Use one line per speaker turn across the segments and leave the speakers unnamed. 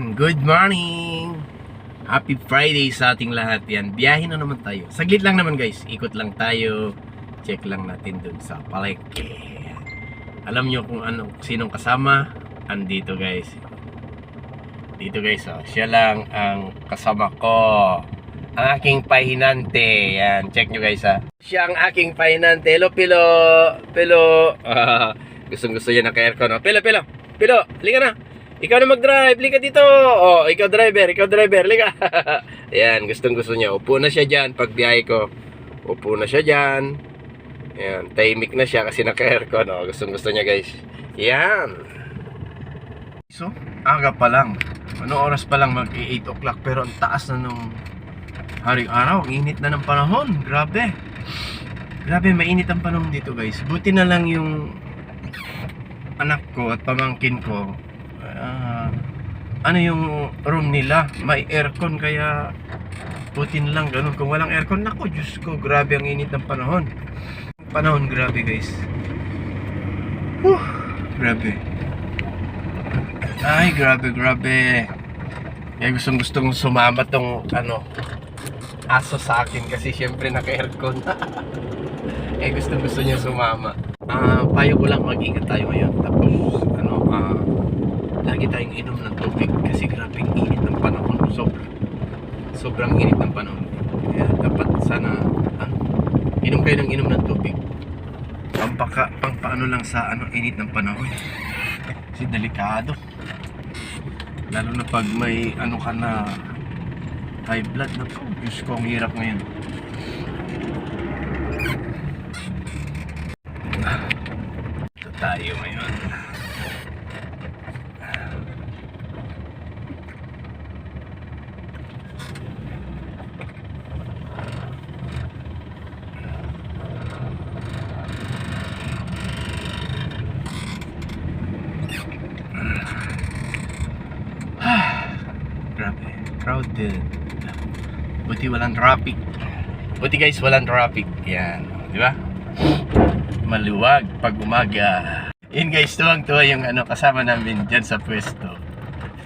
Yan, good morning! Happy Friday sa ating lahat. Yan, biyahe na naman tayo. Saglit lang naman guys, ikot lang tayo. Check lang natin dun sa palengke. Yan. Alam nyo kung ano, sinong kasama? Andito guys. Dito guys, oh. siya lang ang kasama ko. Ang aking pahinante. Yan, check nyo guys ha. Siya ang aking pahinante. Hello, Pilo. Pilo. gustong gusto niya ng aircon. Oh. Pilo, Pilo. Pilo, liga na. Ikaw na mag-drive, liga dito. Oh, ikaw driver, ikaw driver, liga. Ayan, gustong gusto niya. Upo na siya diyan pag biyahe ko. Upo na siya diyan. Ayan, tahimik na siya kasi naka-aircon. Oh, gustong gusto niya, guys. Yan. So, aga pa lang. Ano oras pa lang mag-8 o'clock pero ang taas na nung haring araw. Ang init na ng panahon. Grabe. Grabe, mainit ang panahon dito, guys. Buti na lang yung anak ko at pamangkin ko ah, ano yung room nila? May aircon kaya putin lang ganun. Kung walang aircon nako Diyos ko grabe ang init ng panahon. Panahon grabe guys. Whew, grabe. Ay grabe grabe. Kaya gustong gustong sumama tong ano aso sa akin kasi syempre naka aircon eh gustong gusto niya sumama. Ah, payo ko lang mag-ingat tayo ngayon. Tapos, ano, ah, lagi tayong inom ng tubig kasi grabe ang init ng panahon. Sobra. Sobrang init ng panahon. Kaya dapat sana, ano, inom kayo ng inom ng tubig. Pampaka, pang paano lang sa ano, init ng panahon. Kasi delikado. Lalo na pag may ano ka na high blood na po. Diyos ko, ang hirap ngayon. Ito tayo ngayon. Grabe. Crowded. Buti walang traffic. Buti guys, walang traffic. Yan. Di ba? maluwag pag umaga. Yun guys, tuwang-tuwa yung ano, kasama namin dyan sa pwesto.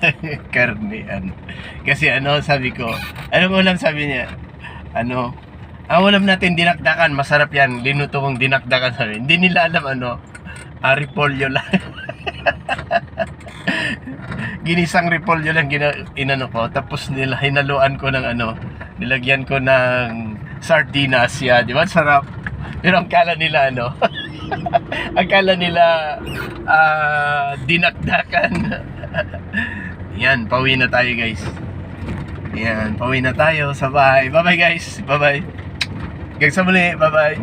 Karnean. Kasi ano, sabi ko, ano mo lang sabi niya? Ano, ang ulam natin dinakdakan, masarap yan. Linuto kong dinakdakan sabi. Hindi nila alam ano, repolyo lang. Ginisang repolyo lang gina, inano ko. Tapos nila, hinaluan ko ng ano, nilagyan ko ng sardinas yan. Di ba? Sarap. Pero ang kala nila ano, akala nila ah, dinakdakan. Yan, pauwi na tayo guys. Yan, pauwi na tayo sa bahay. Bye-bye guys. Bye-bye. Hanggang sa muli. Bye-bye.